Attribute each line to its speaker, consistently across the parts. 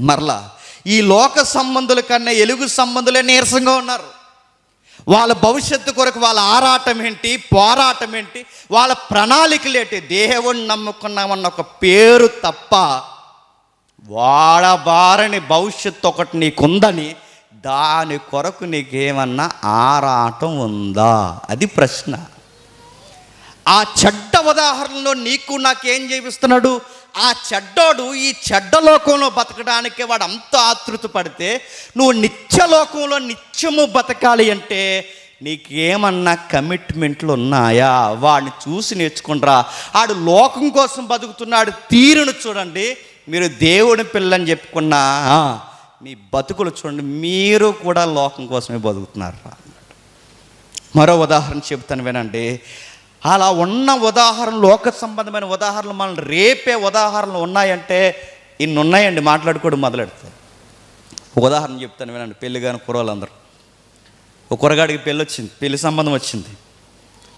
Speaker 1: మరలా ఈ లోక సంబంధుల కన్నా ఎలుగు సంబంధులే నీరసంగా ఉన్నారు. వాళ్ళ భవిష్యత్తు కొరకు వాళ్ళ ఆరాటం ఏంటి పోరాటం ఏంటి వాళ్ళ ప్రణాళికలు ఏంటి? దేవుణ్ణి నమ్ముకున్నామన్న ఒక పేరు తప్ప వాడబారని భవిష్యత్తు ఒకటి నీకుందని దాని కొరకు నీకేమన్నా ఆరాటం ఉందా? అది ప్రశ్న. ఆ చెడ్డ ఉదాహరణలో నీకు నాకేం చేపిస్తున్నాడు ఆ చెడ్డోడు ఈ చెడ్డ లోకంలో బతకడానికి వాడు అంత ఆతృత పడితే నువ్వు నిత్యలోకంలో నిత్యము బతకాలి అంటే నీకేమన్నా కమిట్మెంట్లు ఉన్నాయా? వాడిని చూసి నేర్చుకుంటారా ఆడు లోకం కోసం బతుకుతున్నాడు తీరును చూడండి. మీరు దేవుని పిల్లని చెప్పుకున్నా మీ బతుకులు చూడండి మీరు కూడా లోకం కోసమే బతుకుతున్నారు? మరో ఉదాహరణ చెప్తాను వినండి. అలా ఉన్న ఉదాహరణలు లోక సంబంధమైన ఉదాహరణలు మనల్ని రేపే ఉదాహరణలు ఉన్నాయంటే ఇన్ని ఉన్నాయండి మాట్లాడుకోవడం మొదలెడతాయి. ఒక ఉదాహరణ చెప్తాను వినండి పెళ్ళి కాని కుర్రోళ్ళందరూ. ఒక కురగాడికి పెళ్ళి వచ్చింది పెళ్ళి సంబంధం వచ్చింది.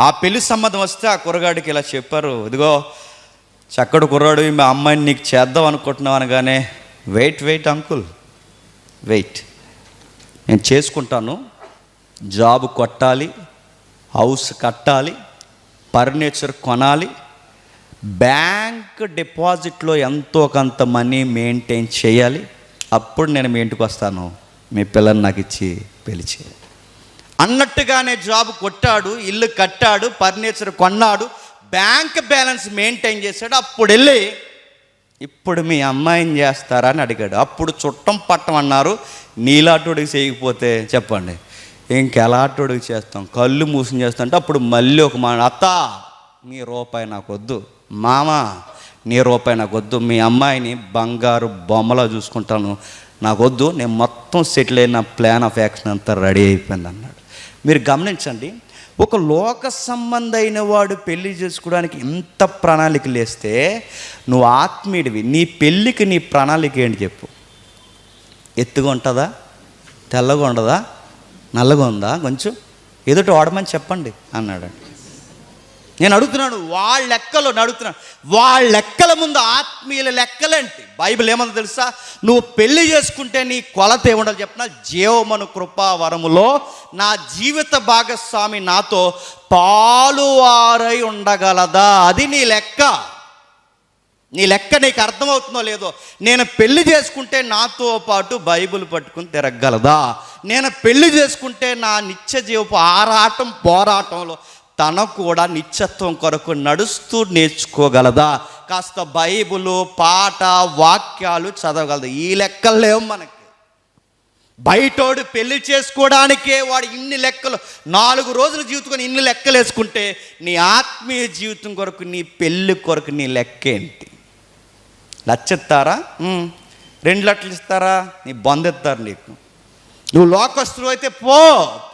Speaker 1: ఆ పెళ్ళి సంబంధం వస్తే ఆ కురగాడికి ఇలా చెప్పారు ఇదిగో చక్కడు కుర్రాడు మా అమ్మాయిని నీకు చేద్దాం అనుకుంటున్నావు అనగానే వెయిట్ వెయిట్ అంకుల్ వెయిట్. నేను చేసుకుంటాను జాబ్ కొట్టాలి హౌస్ కట్టాలి ఫర్నిచర్ కొనాలి. బ్యాంక్ డిపాజిట్లో ఎంతో కొంత మనీ మెయింటైన్ చేయాలి. అప్పుడు నేను మీ ఇంటికి వస్తాను. మీ పిల్లల్ని నాకు ఇచ్చి పెళ్ళి చేయాలి. అన్నట్టుగానే జాబ్ కొట్టాడు ఇల్లు కట్టాడు ఫర్నిచర్ కొన్నాడు బ్యాంక్ బ్యాలెన్స్ మెయింటైన్ చేశాడు. అప్పుడు వెళ్ళి ఇప్పుడు మీ అమ్మాయిని చేస్తారా అని అడిగాడు. అప్పుడు చుట్టం పట్టం అన్నారు నీలాటోడికి చేయకపోతే చెప్పండి. ఇంకెలాటోడికి చేస్తాం కళ్ళు మూసిన చేస్తాం అంటే అప్పుడు మళ్ళీ ఒక మా అత్త నీ రూపాయి నాకు వద్దు మామ నీ రూపాయి నాకు వద్దు మీ అమ్మాయిని బంగారు బొమ్మలా చూసుకుంటాను. నాకు వద్దు నేను మొత్తం సెటిల్ అయిన ప్లాన్ ఆఫ్ యాక్షన్ అంతా రెడీ అయిపోయింది అన్నాడు. మీరు గమనించండి ఒక లోక సంబంధమైన వాడు పెళ్ళి చేసుకోవడానికి ఇంత ప్రణాళిక లేస్తే నువ్వు ఆత్మీయుడివి. నీ పెళ్ళికి నీ ప్రణాళిక ఏంటి చెప్పు. ఎత్తుగా ఉంటుందా? తెల్లగా ఉండదా? నల్లగా ఉందా? కొంచెం ఎదుటి వాడమని చెప్పండి అన్నాడు. నేను అడుగుతున్నాను వాళ్ళ లెక్కలో అడుగుతున్నాను వాళ్ళ లెక్కల ముందు ఆత్మీయుల లెక్కలేంటి? బైబిల్ ఏమన్నా తెలుసా? నువ్వు పెళ్ళి చేసుకుంటే నీ కొలత ఏముండాలి చెప్పిన జీవమను కృపావరములో నా జీవిత భాగస్వామి నాతో పాలువారై ఉండగలదా? అది నీ లెక్క. నీ లెక్క నీకు అర్థమవుతుందో లేదో? నేను పెళ్ళి చేసుకుంటే నాతో పాటు బైబిల్ పట్టుకుని తిరగలదా నేను పెళ్ళి చేసుకుంటే నా నిత్య జీవపు ఆరాటం పోరాటంలో తన కూడా నిత్యత్వం కొరకు నడుస్తూ నేర్చుకోగలదా? కాస్త బైబిల్ పాట వాక్యాలు చదవగలదు? ఈ లెక్కలు లేవు మనకి. బయటోడు పెళ్ళి చేసుకోవడానికే వాడు ఇన్ని లెక్కలు నాలుగు రోజులు జీవితం ఇన్ని లెక్కలు వేసుకుంటే నీ ఆత్మీయ జీవితం కొరకు నీ పెళ్ళి కొరకు నీ లెక్క ఏంటి? రెండు లక్షలు ఇస్తారా? నీ బొందెత్తారు నీకు. నువ్వు లోకస్తులు అయితే పో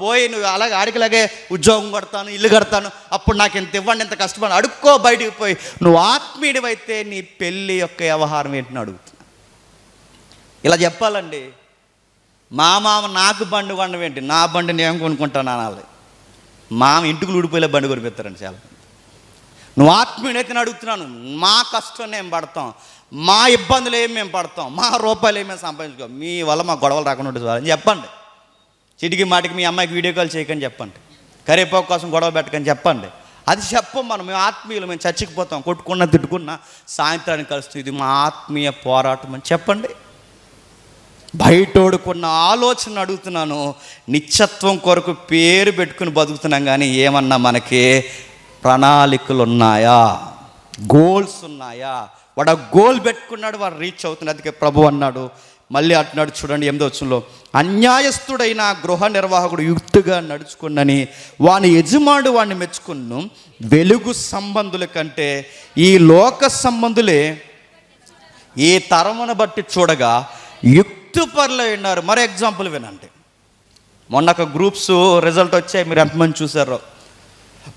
Speaker 1: పోయి నువ్వు అలాగే ఆడికిలాగే ఉద్యోగం కడతాను ఇల్లు కడతాను అప్పుడు నాకు ఇంత ఇవ్వండి ఇంత కష్టపడి అడుక్కో బయటికి పోయి. నువ్వు ఆత్మీయుడివైతే నీ పెళ్ళి యొక్క వ్యవహారం ఏంటని అడుగుతున్నా ఇలా చెప్పాలండి. మా మామ నాకు బండి కొనడం ఏంటి? నా బండి నేను కొనుక్కుంటాను అనాలి. మామ ఇంటికి ఊడిపోయే బండి కొనిపిస్తారండి చాలా నువ్వు ఆత్మీయుడైతే నేను అడుగుతున్నాను మా కష్టం మేము పడతాం మా ఇబ్బందులు ఏమి మేము పడతాం మా రూపాయలు ఏమి మేము సంపాదించుకో. మీ వల్ల మా గొడవలు రాకుండా ఉంటుంది అని చెప్పండి. చిటికి మాటికి మీ అమ్మాయికి వీడియో కాల్ చేయకని చెప్పండి. కరివేపాకు కోసం గొడవ పెట్టకని చెప్పండి. అది చెప్పం మనం మేము ఆత్మీయులు మేము చచ్చిపోతాం కొట్టుకున్నా తిట్టుకున్నా సాయంత్రానికి కలుస్తుంది ఇది మా ఆత్మీయ పోరాటం అని చెప్పండి. బయటోడుకున్న ఆలోచన అడుగుతున్నాను. నిత్యత్వం కొరకు పేరు పెట్టుకుని బతుకుతున్నాం కానీ ఏమన్నా మనకి ప్రణాళికలు ఉన్నాయా గోల్స్ ఉన్నాయా వాడు ఆ గోల్ పెట్టుకున్నాడు వాడు రీచ్ అవుతున్నాడు. అందుకే ప్రభు అన్నాడు మళ్ళీ అంటున్నాడు చూడండి ఎనిమిదో వచ్చంలో అన్యాయస్తుడైన గృహ నిర్వాహకుడు యుక్తిగా నడుచుకున్నని వాని యజమాడు వాడిని మెచ్చుకున్ను వెలుగు సంబంధుల కంటే ఈ లోక సంబంధులే ఈ తరమును బట్టి చూడగా యుక్తిపరులై ఉన్నారు. మరో ఎగ్జాంపుల్ వినండి. మొన్న ఒక గ్రూప్స్ రిజల్ట్ వచ్చాయి మీరు ఎంతమంది చూసారో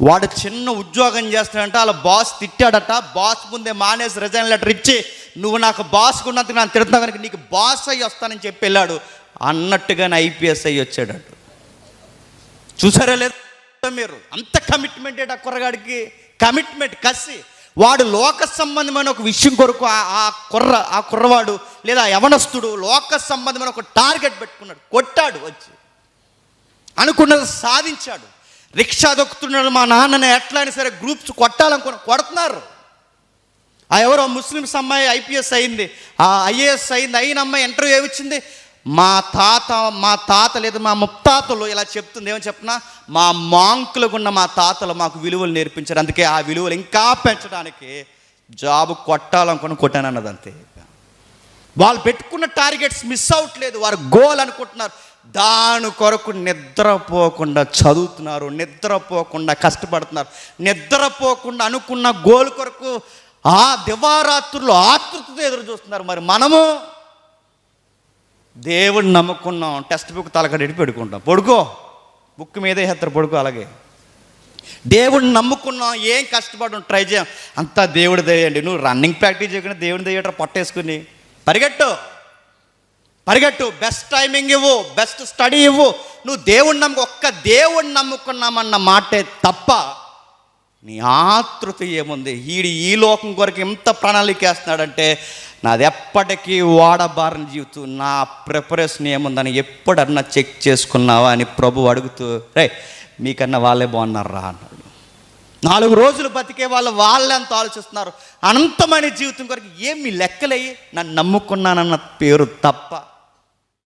Speaker 1: వాడు చిన్న ఉద్యోగం చేస్తాడంటే వాళ్ళ బాస్ తిట్టాడట బాస్ ముందే మానేసి రిజైన్ లెటర్ ఇచ్చి నువ్వు నాకు బాస్ ఉన్నందుకు నన్ను తిడుతున్నా కనుక నీకు బాస్ అయ్యి వస్తానని చెప్పి వెళ్ళాడు. అన్నట్టుగానే ఐపీఎస్ అయ్యి వచ్చాడట. చూసారా లేదు మీరు? అంత కమిట్మెంట్ ఆ కుర్రగాడికి. కమిట్మెంట్ కసి. వాడు లోక సంబంధమైన ఒక విషయం కొరకు ఆ- కుర్ర ఆ కుర్రవాడు లేదా యవనస్తుడు లోక సంబంధమైన ఒక టార్గెట్ పెట్టుకున్నాడు. కొట్టాడు వచ్చి. అనుకున్నది సాధించాడు. రిక్షా దొక్కుతున్నాడు మా నాన్నని ఎట్లా అయినా సరే గ్రూప్స్ కొట్టాలనుకున్న కొడుతున్నారు. ఆ ఎవరో ముస్లిమ్స్ అమ్మాయి ఐపీఎస్ అయింది. ఆ ఐఏఎస్ అయింది. అయిన అమ్మాయి ఇంటర్వ్యూ ఏమిచ్చింది? మా తాత మా తాత లేదా మా ముత్తాతలు ఇలా చెప్తుంది. ఏమని చెప్పినా? మా మాంకులకు ఉన్న మా తాతలు మాకు విలువలు నేర్పించారు. అందుకే ఆ విలువలు ఇంకా పెంచడానికి జాబ్ కొట్టాలనుకుని కొట్టాను అన్నది అంతే. వాళ్ళు పెట్టుకున్న టార్గెట్స్ మిస్ అవ్వట్లేదు వారు గోల్ అనుకుంటున్నారు. దాని కొరకు నిద్రపోకుండా చదువుతున్నారు నిద్రపోకుండా కష్టపడుతున్నారు నిద్రపోకుండా అనుకున్న గోల్ కొరకు ఆ దివారాత్రులు ఆతృతతో ఎదురు చూస్తున్నారు. మరి మనము దేవుడిని నమ్ముకున్నాం. టెక్స్ట్ బుక్ తలకడెడి పెడుకుంటాం. పడుకో. బుక్ మీదే హెత్తరు పడుకో అలాగే. దేవుడిని నమ్ముకున్నాం. ఏం కష్టపడడం? ట్రై చేయం. అంతా దేవుడి దయండి నువ్వు రన్నింగ్ ప్రాక్టీస్ చేయకుండా దేవుడి దయ్యట పట్టేసుకుని పరిగెట్టు. పరిగెట్టు. బెస్ట్ టైమింగ్ ఇవ్వు. బెస్ట్ స్టడీ ఇవ్వు. నువ్వు దేవుడిని నమ్ము ఒక్క దేవుణ్ణి నమ్ముకున్నామన్న మాటే తప్ప నీ ఆతృత ఏముంది? ఈడి ఈ లోకం కొరకు ఎంత ప్రణాళిక వేస్తున్నాడంటే నాది ఎప్పటికీ వాడబారిన జీవితం. నా ప్రిపరేషన్ ఏముందని ఎప్పుడన్నా చెక్ చేసుకున్నావా అని ప్రభు అడుగుతూ రే మీకన్నా వాళ్ళే బాగున్నారా? అన్నాడు. నాలుగు రోజులు బతికే వాళ్ళు వాళ్ళే అంత ఆలోచిస్తున్నారు. అనంతమైన జీవితం కొరకు ఏమి లెక్కలయ్యి నన్ను నమ్ముకున్నానన్న పేరు తప్ప.